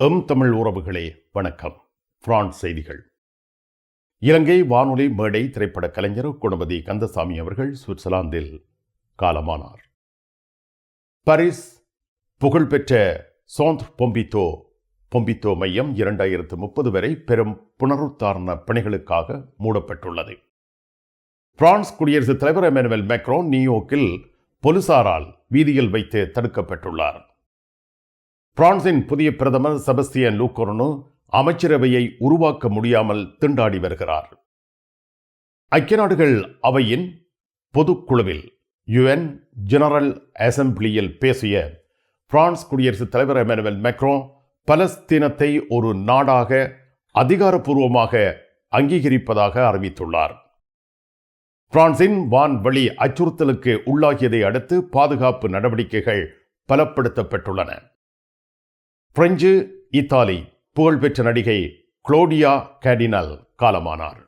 M Tamil உறவுகளே வணக்கம். France செய்திகள். இலங்கை வானொலி மேடை திரைப்பட கலைஞர் குணபதி கந்தசாமி அவர்கள் சுவிட்சர்லாந்தில் காலமானார். பாரிஸ் புகழ்பெற்ற சோந்த் பொம்பித்தோ பொம்பித்தோ மையம் இரண்டாயிரத்து முப்பது வரை பெரும் புனருத்தாரண பணிகளுக்காக மூடப்பட்டுள்ளது. பிரான்ஸ் குடியரசுத் தலைவர் எமனுவல் மேக்ரோன் நியூயோர்க்கில் போலீசாரால் வீதியில் வைத்து தடுக்கப்பட்டுள்ளார். பிரான்சின் புதிய பிரதமர் செபஸ்தியன் லூக்கோர்னு அமைச்சரவையை உருவாக்க முடியாமல் திண்டாடி வருகிறார். ஐக்கிய நாடுகள் அவையின் பொதுக்குழுவில் யுஎன் ஜெனரல் அசம்பிளியில் பேசிய பிரான்ஸ் குடியரசுத் தலைவர் எமனுவல் மெக்ரோ பலஸ்தீனத்தை ஒரு நாடாக அதிகாரப்பூர்வமாக அங்கீகரிப்பதாக அறிவித்துள்ளார். பிரான்சின் வான்வழி அச்சுறுத்தலுக்கு உள்ளாகியதை அடுத்து பாதுகாப்பு நடவடிக்கைகள் பலப்படுத்தப்பட்டுள்ளன. பிரெஞ்சு இத்தாலி புகழ்பெற்ற நடிகை குளோடியா கேடினல் காலமானார்.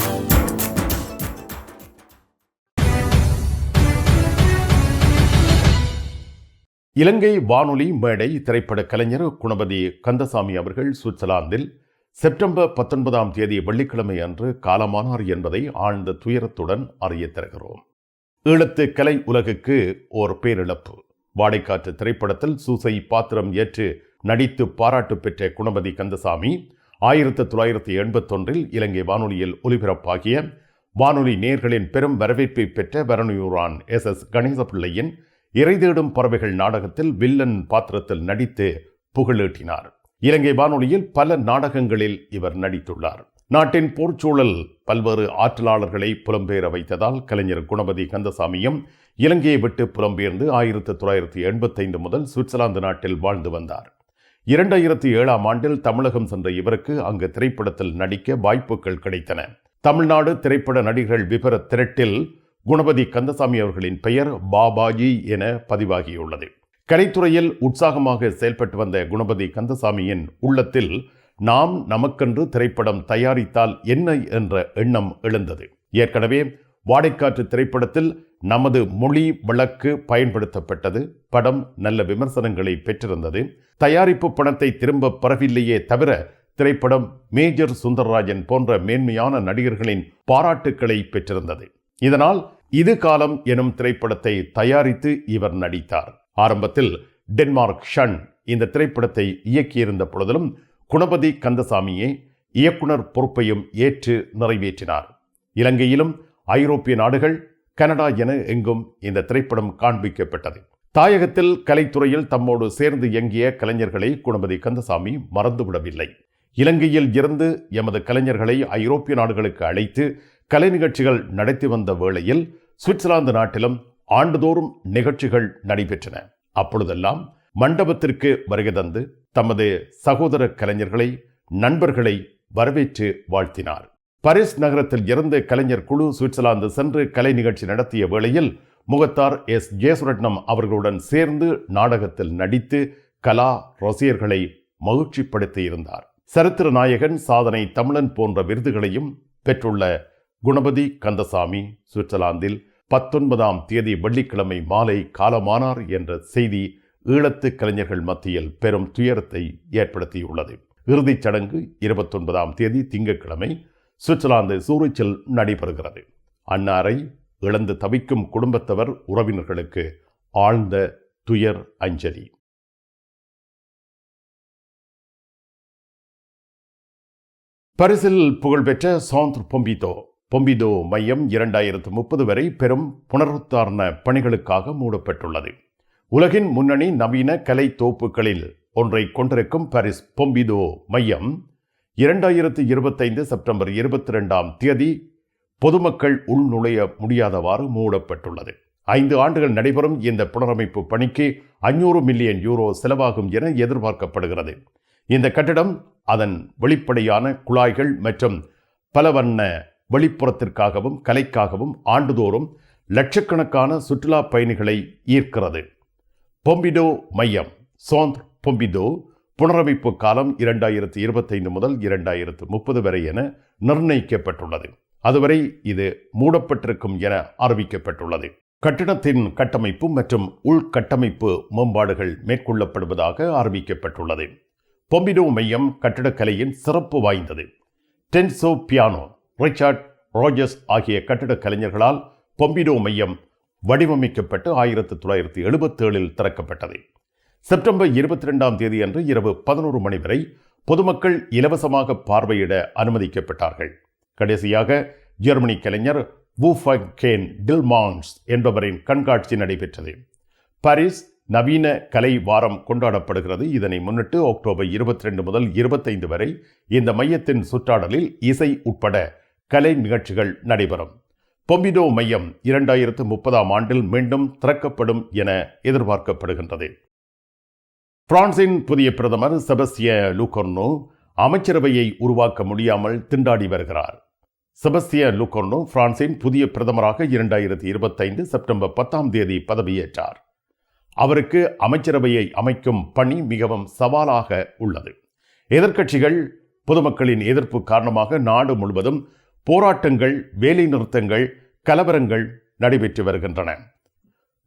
இலங்கை வானொலி மேடை திரைப்பட கலைஞர் குணபதி கந்தசாமி அவர்கள் சுவிட்சர்லாந்தில் செப்டம்பர் பத்தொன்பதாம் தேதி வெள்ளிக்கிழமை அன்று காலமானார் என்பதை ஆழ்ந்த துயரத்துடன் அறிய தருகிறோம். ஈழத்து கலை உலகுக்கு ஓர் பேரிழப்பு. வாடைக்காற்று திரைப்படத்தில் சூசை பாத்திரம் ஏற்று நடித்து பாராட்டு பெற்ற குணபதி கந்தசாமி ஆயிரத்தி தொள்ளாயிரத்தி எண்பத்தொன்றில் இலங்கை வானொலியில் ஒலிபரப்பாகிய வானொலி நேர்களின் பெரும் வரவேற்பை பெற்ற வரணியூரான் எஸ் எஸ் கணேசபிள்ளையின் இறை தேடும் பறவைகள் நாடகத்தில் வில்லன் பாத்திரத்தில் நடித்து புகழீட்டினார் இலங்கை வானொலியில் பல நாடகங்களில் இவர் நடித்துள்ளார். நாட்டின் போர்ச்சூழல் பல்வேறு ஆற்றலாளர்களை புலம்பெயர வைத்ததால் கலைஞர் குணபதி கந்தசாமியும் இலங்கையை விட்டு புலம்பெயர்ந்து ஆயிரத்தி தொள்ளாயிரத்தி எண்பத்தைந்து முதல் சுவிட்சர்லாந்து நாட்டில் வாழ்ந்து வந்தார். இரண்டாயிரத்தி ஏழாம் ஆண்டில் தமிழகம் சென்ற இவருக்கு அங்கு திரைப்படத்தில் நடிக்க வாய்ப்புகள் கிடைத்தன. தமிழ்நாடு திரைப்பட நடிகர்கள் விபர திரட்டில் குணபதி கந்தசாமி அவர்களின் பெயர் பாபாஜி என பதிவாகியுள்ளது. கலைத்துறையில் உற்சாகமாக செயல்பட்டு வந்த குணபதி கந்தசாமியின் உள்ளத்தில் நாம் நமக்கென்று திரைப்படம் தயாரித்தால் என்ன என்ற எண்ணம் எழுந்தது. ஏற்கனவே வாடைக்காற்று திரைப்படத்தில் நமது மொழி வழக்கு பயன்படுத்தப்பட்டது. படம் நல்ல விமர்சனங்களை பெற்றிருந்தது. தயாரிப்பு பணத்தை திரும்ப பெறவில்லையே தவிர திரைப்படம் மேஜர் சுந்தரராஜன் போன்ற மேன்மையான நடிகர்களின் பாராட்டுக்களை பெற்றிருந்தது. இதனால் இது காலம் எனும் திரைப்படத்தை தயாரித்து இவர் நடித்தார். ஆரம்பத்தில் டென்மார்க் ஷன் இந்த திரைப்படத்தை இயக்கியிருந்த பொழுதிலும் குணபதி கந்தசாமியே இயக்குனர் பொறுப்பையும் ஏற்று நிறைவேற்றினார். இலங்கையிலும் ஐரோப்பிய நாடுகள் கனடா என எங்கும் இந்த திரைப்படம் காண்பிக்கப்பட்டது. தாயகத்தில் கலைத்துறையில் தம்மோடு சேர்ந்து இயங்கிய கலைஞர்களை குணபதி கந்தசாமி மறந்துவிடவில்லை. இலங்கையில் இருந்து எமது கலைஞர்களை ஐரோப்பிய நாடுகளுக்கு அழைத்து கலை நிகழ்ச்சிகள் நடத்தி வந்த வேளையில் சுவிட்சர்லாந்து நாட்டிலும் ஆண்டுதோறும் நிகழ்ச்சிகள் நடைபெற்றன. அப்பொழுதெல்லாம் மண்டபத்திற்கு வருகை தந்து தமது சகோதர கலைஞர்களை நண்பர்களை வரவேற்று வாழ்த்தினார். பரிஸ் நகரத்தில் இருந்து கலைஞர் குழு சுவிட்சர்லாந்து சென்று கலை நிகழ்ச்சி நடத்திய வேளையில் முகத்தார் எஸ். ஜெயசுரட்னம் அவர்களுடன் சேர்ந்து நாடகத்தில் நடித்து கலா ரசிகர்களை மகிழ்ச்சிப்படுத்தி இருந்தார். சரித்திர நாயகன் சாதனை தமிழன் போன்ற விருதுகளையும் பெற்றுள்ள குணபதி கந்தசாமி சுவிட்சர்லாந்தில் பத்தொன்பதாம் தேதி வெள்ளிக்கிழமை மாலை காலமானார் என்ற செய்தி ஈழத்து கலைஞர்கள் மத்தியில் பெரும் துயரத்தை ஏற்படுத்தியுள்ளது. இறுதிச் சடங்கு இருபத்தொன்பதாம் தேதி திங்கட்கிழமை சுவிட்சர்லாந்து சூரிச்சில் நடைபெறுகிறது. அன்னாரை இழந்து தவிக்கும் குடும்பத்தவர் உறவினர்களுக்கு ஆழ்ந்த துயர் அஞ்சலி. பரிசில் புகழ்பெற்ற சாந்த் பொம்பிதோ பொம்பிதோ மையம் இரண்டாயிரத்து முப்பது வரை பெரும் புனருத்தாரண பணிகளுக்காக மூடப்பட்டுள்ளது. உலகின் முன்னணி நவீன கலை தோப்புகளில் ஒன்றை கொண்டிருக்கும் பாரிஸ் பொம்பிதோ மையம் இரண்டாயிரத்து இருபத்தைந்து செப்டம்பர் இருபத்தி ரெண்டாம் தேதி பொதுமக்கள் உள்நுழைய முடியாதவாறு மூடப்பட்டுள்ளது. ஐந்து ஆண்டுகள் நடைபெறும் இந்த புனரமைப்பு பணிக்கு அஞ்சூறு மில்லியன் யூரோ செலவாகும் என எதிர்பார்க்கப்படுகிறது. இந்த கட்டிடம் அதன் வெளிப்படையான குழாய்கள் மற்றும் பலவண்ண வெளிப்புறத்திற்காகவும் கலைக்காகவும் ஆண்டுதோறும் லட்சக்கணக்கான சுற்றுலா பயணிகளை ஈர்க்கிறது. பொம்பிடோ மையம் சோந்த் பொம்பிடோ புனரமைப்பு காலம் இரண்டாயிரத்து இருபத்தைந்து முதல் இரண்டாயிரத்து முப்பது வரை என நிர்ணயிக்கப்பட்டுள்ளது. அதுவரை இது மூடப்பட்டிருக்கும் என அறிவிக்கப்பட்டுள்ளது. கட்டிடத்தின் கட்டமைப்பு மற்றும் உள்கட்டமைப்பு மேம்பாடுகள் மேற்கொள்ளப்படுவதாக அறிவிக்கப்பட்டுள்ளது. பொம்பிடோ மையம் கட்டிடக்கலையின் சிறப்பு வாய்ந்தது. டென்சோ பியானோ ரிச்சார்ட் ரோஜர்ஸ் ஆகிய கட்டிடக் கலைஞர்களால் பொம்பிடோ மையம் வடிவமைக்கப்பட்டு ஆயிரத்து தொள்ளாயிரத்தி எழுபத்தேழில் திறக்கப்பட்டது. செப்டம்பர் இருபத்தி ரெண்டாம் தேதி அன்று இரவு பதினோரு மணி வரை பொதுமக்கள் இலவசமாக பார்வையிட அனுமதிக்கப்பட்டார்கள். கடைசியாக ஜெர்மனி கலைஞர் வூஃபகேன் டில்மான்ஸ் என்பவரின் கண்காட்சி நடைபெற்றது. பாரிஸ் நவீன கலை வாரம் கொண்டாடப்படுகிறது. இதனை முன்னிட்டு அக்டோபர் இருபத்தி ரெண்டு முதல் இருபத்தைந்து வரை இந்த மையத்தின் சுற்றாடலில் இசை உட்பட கலை நிகழ்ச்சிகள் நடைபெறும். பொம்பிடோ மையம் இரண்டாயிரத்து முப்பதாம் ஆண்டில் மீண்டும் திறக்கப்படும் என எதிர்பார்க்கப்படுகின்றது. பிரான்சின் புதிய பிரதமர் செபஸ்டிய லூகோர்னோ அமைச்சரவையை உருவாக்க முடியாமல் திண்டாடி வருகிறார். செபஸ்டிய லூகோர்னோ பிரான்சின் புதிய பிரதமராக இரண்டாயிரத்தி இருபத்தைந்து செப்டம்பர் பத்தாம் தேதி பதவியேற்றார். அவருக்கு அமைச்சரவையை அமைக்கும் பணி மிகவும் சவாலாக உள்ளது. எதிர்க்கட்சிகள் பொதுமக்களின் எதிர்ப்பு காரணமாக நாடு முழுவதும் போராட்டங்கள் வேலைநிறுத்தங்கள் கலவரங்கள் நடைபெற்று வருகின்றன.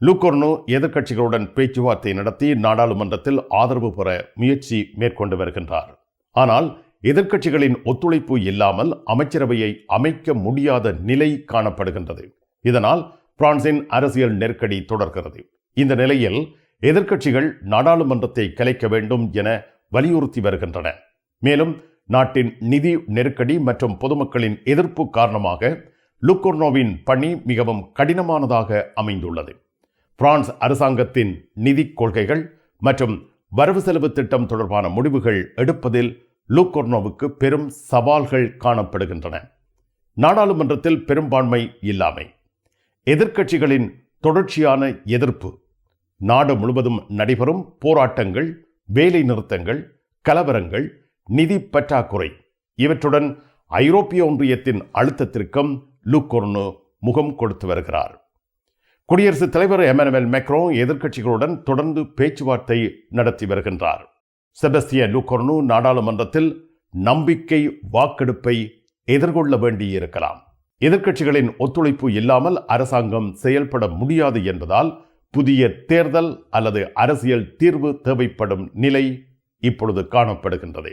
லூகோர்னோ எதிர்க்கட்சிகளுடன் பேச்சுவார்த்தை நடத்தி நாடாளுமன்றத்தில் ஆதரவு பெற முயற்சி மேற்கொண்டு வருகின்றார். ஆனால் எதிர்க்கட்சிகளின் ஒத்துழைப்பு இல்லாமல் அமைச்சரவையை அமைக்க முடியாத நிலை காணப்படுகின்றது. இதனால் பிரான்சின் அரசியல் நெருக்கடி தொடர்கிறது. இந்த நிலையில் எதிர்க்கட்சிகள் நாடாளுமன்றத்தை கலைக்க வேண்டும் என வலியுறுத்தி வருகின்றன. மேலும் நாட்டின் நிதி நெருக்கடி மற்றும் பொதுமக்களின் எதிர்ப்பு காரணமாக லுக்கோர்னோவின் பணி மிகவும் கடினமானதாக அமைந்துள்ளது. பிரான்ஸ் அரசாங்கத்தின் நிதி கொள்கைகள் மற்றும் வரவு செலவு திட்டம் தொடர்பான முடிவுகள் எடுப்பதில் லுக்கோர்னோவுக்கு பெரும் சவால்கள் காணப்படுகின்றன. நாடாளுமன்றத்தில் பெரும்பான்மை இல்லாமை. எதிர்க்கட்சிகளின் தொடர்ச்சியான எதிர்ப்பு. நாடு முழுவதும் நடைபெறும் போராட்டங்கள் வேலை நிறுத்தங்கள் கலவரங்கள் நிதி பற்றாக்குறை. இவற்றுடன் ஐரோப்பிய ஒன்றியத்தின் அழுத்தத்திற்கும் லுக்கோர்னோ முகம் கொடுத்து வருகிறார். குடியரசுத் தலைவர் எமனுவல் மெக்ரோ எதிர்க்கட்சிகளுடன் தொடர்ந்து பேச்சுவார்த்தை நடத்தி வருகின்றார். செபஸ்திய லுக்கோர்னோ நாடாளுமன்றத்தில் நம்பிக்கை வாக்கெடுப்பை எதிர்கொள்ள வேண்டியிருக்கலாம். எதிர்க்கட்சிகளின் ஒத்துழைப்பு இல்லாமல் அரசாங்கம் செயல்பட முடியாது என்பதால் புதிய தேர்தல் அல்லது அரசியல் தீர்வு தேவைப்படும் நிலை இப்பொழுது காணப்படுகின்றது.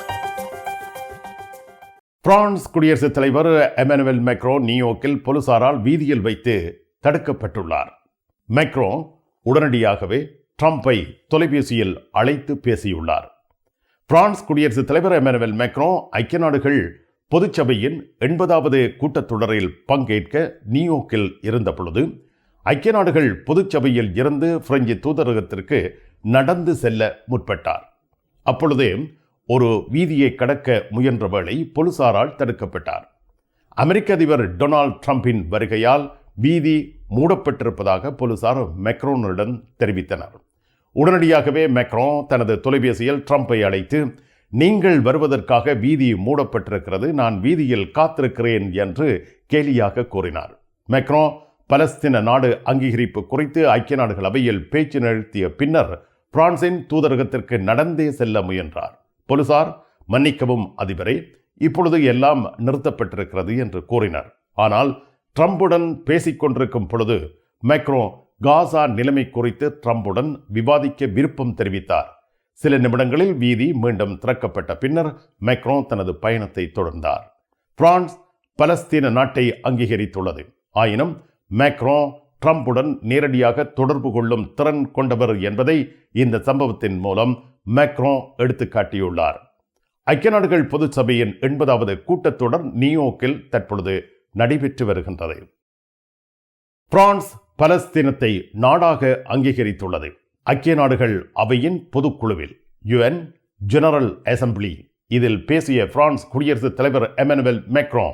பிரான்ஸ் குடியரசுத் தலைவர் எமனுவல் மெக்ரோ நியூயோர்க்கில் போலீசாரால் வீதியில் வைத்து தடுக்கப்பட்டுள்ளார். மேக்ரோ உடனடியாகவே ட்ரம்ப்பை தொலைபேசியில் அழைத்து பேசியுள்ளார். பிரான்ஸ் குடியரசுத் தலைவர் எமனுவல் மெக்ரோ ஐக்கிய நாடுகள் பொதுச்சபையின் எண்பதாவது கூட்டத்தொடரில் பங்கேற்க நியூயோர்க்கில் இருந்தபொழுது ஐக்கிய நாடுகள் பொதுச்சபையில் இருந்து பிரெஞ்சு தூதரகத்திற்கு நடந்து செல்ல முற்பட்டார். அப்பொழுது ஒரு வீதியை கடக்க முயன்ற வேளை போலீசாரால் தடுக்கப்பட்டார். அமெரிக்க அதிபர் டொனால்ட் ட்ரம்பின் வருகையால் வீதி மூடப்பட்டிருப்பதாக போலீசார் மெக்ரோனுடன் தெரிவித்தனர். உடனடியாகவே மெக்ரோ தனது தொலைபேசியில் ட்ரம்பை அழைத்து நீங்கள் வருவதற்காக வீதி மூடப்பட்டிருக்கிறது நான் வீதியில் காத்திருக்கிறேன் என்று கேலியாக கூறினார். மெக்ரோ பலஸ்தீன நாடு அங்கீகரிப்பு குறித்து ஐக்கிய நாடுகள் அவையில் பேச்சு நிகழ்த்திய பின்னர் பிரான்சின் தூதரகத்திற்கு நடந்தே செல்ல முயன்றார். போலீசார் மன்னிக்கவும் அதிபரே இப்பொழுது எல்லாம் நிறுத்தப்பட்டிருக்கிறது என்று கூறினர். ஆனால் ட்ரம்புடன் பேசிக்கொண்டிருக்கும் பொழுது மேக்ரோ காசா நிலைமை குறித்து ட்ரம்புடன் விவாதிக்க விருப்பம் தெரிவித்தார். சில நிமிடங்களில் வீதி மீண்டும் திறக்கப்பட்ட பின்னர் மேக்ரோ தனது பயணத்தை தொடர்ந்தார். பிரான்ஸ் பலஸ்தீன நாட்டை அங்கீகரித்துள்ளது. ஆயினும் மேக்ரோ ட்ரம்புடன் நேரடியாக தொடர்பு கொள்ளும் திறன் கொண்டவர் என்பதை இந்த சம்பவத்தின் மூலம் மேக்ரோ எடுத்துக்காட்டியுள்ளார். ஐக்கிய நாடுகள் பொதுச்சபையின் எண்பதாவது கூட்டத்தொடர் நியூயோர்க்கில் தற்பொழுது நடைபெற்று வருகின்றது. பிரான்ஸ் பலஸ்தீனத்தை நாடாக அங்கீகரித்துள்ளது. ஐக்கிய நாடுகள் அவையின் பொதுக்குழுவில் யுஎன் ஜெனரல் அசெம்பிளி இதில் பேசிய பிரான்ஸ் குடியரசுத் தலைவர் எமனுவல் மேக்ரோ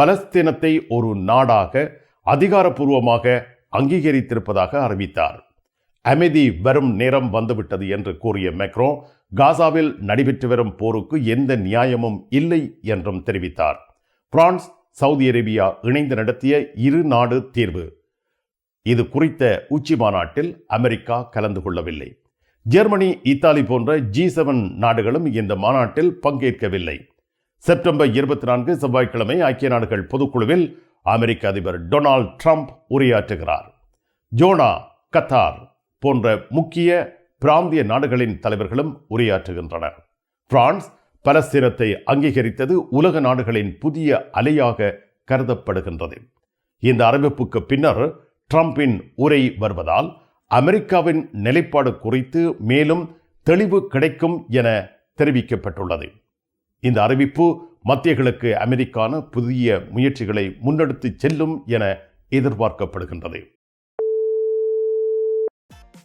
பலஸ்தீனத்தை ஒரு நாடாக அதிகாரப்பூர்வமாக அங்கீகரித்திருப்பதாக அறிவித்தார். அமைதி வரும் நேரம் வந்துவிட்டது என்று கூறிய மெக்ரோ காசாவில் நடைபெற்று வரும் போருக்கு எந்த நியாயமும் இல்லை என்றும் தெரிவித்தார். பிரான்ஸ் சவுதி அரேபியா இணைந்து நடத்திய இரு நாடு தீர்வு. இது குறித்த உச்சி மாநாட்டில் அமெரிக்கா கலந்து கொள்ளவில்லை. ஜெர்மனி இத்தாலி போன்ற ஜி செவன் நாடுகளும் இந்த மாநாட்டில் பங்கேற்கவில்லை. செப்டம்பர் இருபத்தி நான்கு செவ்வாய்க்கிழமை ஐக்கிய நாடுகள் பொதுக்குழுவில் அமெரிக்க அதிபர் டொனால்ட் ட்ரம்ப் உரையாற்றுகிறார். ஜோனா கத்தார். போன்ற முக்கிய பிராந்திய நாடுகளின் தலைவர்களும் உரையாற்றுகின்றனர். பிரான்ஸ் பலஸ்தீனத்தை அங்கீகரித்தது உலக நாடுகளின் புதிய அலையாக கருதப்படுகின்றது. இந்த அறிவிப்புக்கு பின்னர் ட்ரம்பின் உரை வருவதால் அமெரிக்காவின் நிலைப்பாடு குறித்து மேலும் தெளிவு கிடைக்கும் என தெரிவிக்கப்பட்டுள்ளது. இந்த அறிவிப்பு மத்தியகளுக்கு அமெரிக்கான புதிய முயற்சிகளை முன்னெடுத்து செல்லும் என எதிர்பார்க்கப்படுகின்றது.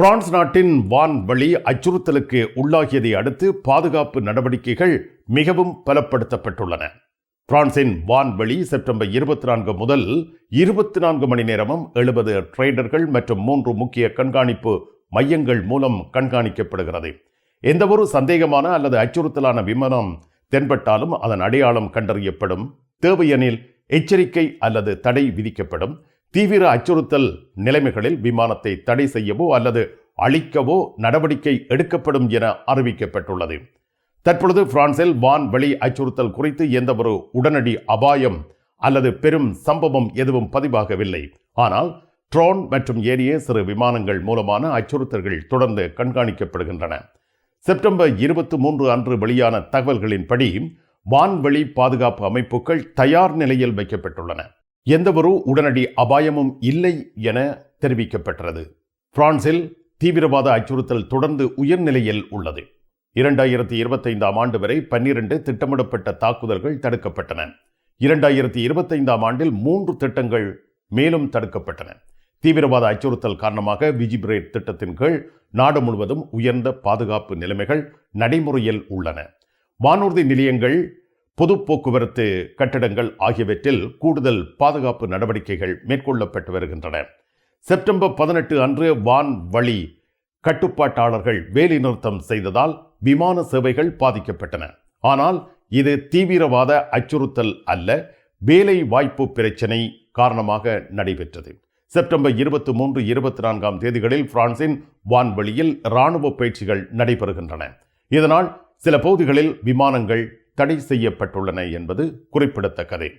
பிரான்ஸ் நாட்டின் வான்வழி அச்சுறுத்தலுக்கு உள்ளாகியதை அடுத்து பாதுகாப்பு நடவடிக்கைகள் மிகவும் பலப்படுத்தப்பட்டுள்ளன. பிரான்சின் வான்வழி செப்டம்பர் இருபத்தி நான்கு முதல் இருபத்தி நான்கு மணி நேரமும் எழுபது ட்ரெய்டர்கள் மற்றும் மூன்று முக்கிய கண்காணிப்பு மையங்கள் மூலம் கண்காணிக்கப்படுகிறது. எந்தவொரு சந்தேகமான அல்லது அச்சுறுத்தலான விமானம் தென்பட்டாலும் அதன் அடையாளம் கண்டறியப்படும். தேவையெனில் எச்சரிக்கை அல்லது தடை விதிக்கப்படும். தீவிர அச்சுறுத்தல் நிலைமைகளில் விமானத்தை தடை செய்யவோ அல்லது அழிக்கவோ நடவடிக்கை எடுக்கப்படும் என அறிவிக்கப்பட்டுள்ளது. தற்பொழுது பிரான்சில் வான்வெளி அச்சுறுத்தல் குறித்து எந்தவொரு உடனடி அபாயம் அல்லது பெரும் சம்பவம் எதுவும் பதிவாகவில்லை. ஆனால் ட்ரோன் மற்றும் ஏரிய சிறு விமானங்கள் மூலமான அச்சுறுத்தல்கள் தொடர்ந்து கண்காணிக்கப்படுகின்றன. செப்டம்பர் இருபத்தி மூன்று அன்று வெளியான தகவல்களின்படி வான்வெளி பாதுகாப்பு அமைப்புகள் தயார் நிலையில் வைக்கப்பட்டுள்ளன. எந்தவொரு உடனடி அபாயமும் இல்லை என தெரிவிக்கப்பட்டது பிரான்சில் தீவிரவாத அச்சுறுத்தல் தொடர்ந்து உயர்நிலையில் உள்ளது. இரண்டாயிரத்தி இருபத்தைந்தாம் ஆண்டு வரை பன்னிரண்டு திட்டமிடப்பட்ட தாக்குதல்கள் தடுக்கப்பட்டன. இரண்டாயிரத்தி இருபத்தைந்தாம் ஆண்டில் மூன்று திட்டங்கள் மேலும் தடுக்கப்பட்டன. தீவிரவாத அச்சுறுத்தல் காரணமாக விஜிபிரேட் திட்டத்தின் கீழ் நாடு முழுவதும் உயர்ந்த பாதுகாப்பு நிலைமைகள் நடைமுறையில் உள்ளன. வானூர்தி நிலையங்கள் பொது போக்குவரத்து கட்டடங்கள் ஆகியவற்றில் கூடுதல் பாதுகாப்பு நடவடிக்கைகள் மேற்கொள்ளப்பட்டு வருகின்றன. செப்டம்பர் பதினெட்டு அன்று வான் வழி கட்டுப்பாட்டாளர்கள் வேலைநிறுத்தம் செய்ததால் விமான சேவைகள் பாதிக்கப்பட்டன. ஆனால் இது தீவிரவாத அச்சுறுத்தல் அல்ல வேலை வாய்ப்பு பிரச்சினை காரணமாக நடைபெற்றது. செப்டம்பர் இருபத்தி மூன்று இருபத்தி நான்காம் தேதிகளில் பிரான்சின் வான்வெளியில் இராணுவ பயிற்சிகள் நடைபெறுகின்றன. இதனால் சில பகுதிகளில் விமானங்கள் தடை செய்யப்பட்டுள்ளன என்பது குறிப்பிடத்தக்கது.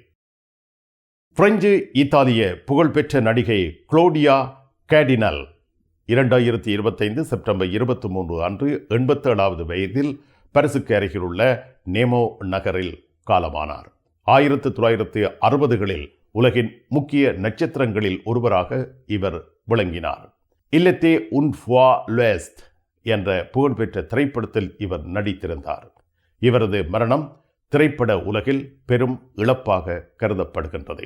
பிரெஞ்சு இத்தாலிய புகழ்பெற்ற நடிகை குளோடியா கேடினல் இரண்டாயிரத்தி இருபத்தைந்து செப்டம்பர் இருபத்தி மூன்று அன்று எண்பத்தேழாவது வயதில் பரிசுக்கு அருகிலுள்ள நேமோ நகரில் காலமானார். ஆயிரத்து தொள்ளாயிரத்து அறுபதுகளில் உலகின் முக்கிய நட்சத்திரங்களில் ஒருவராக இவர் விளங்கினார். இல்லத்தே உன் ஃபுவா லுஎஸ்ட் என்ற புகழ்பெற்ற திரைப்படத்தில் இவர் நடித்திருந்தார். இவரது மரணம் திரைப்பட உலகில் பெரும் இழப்பாக கருதப்படுகின்றது.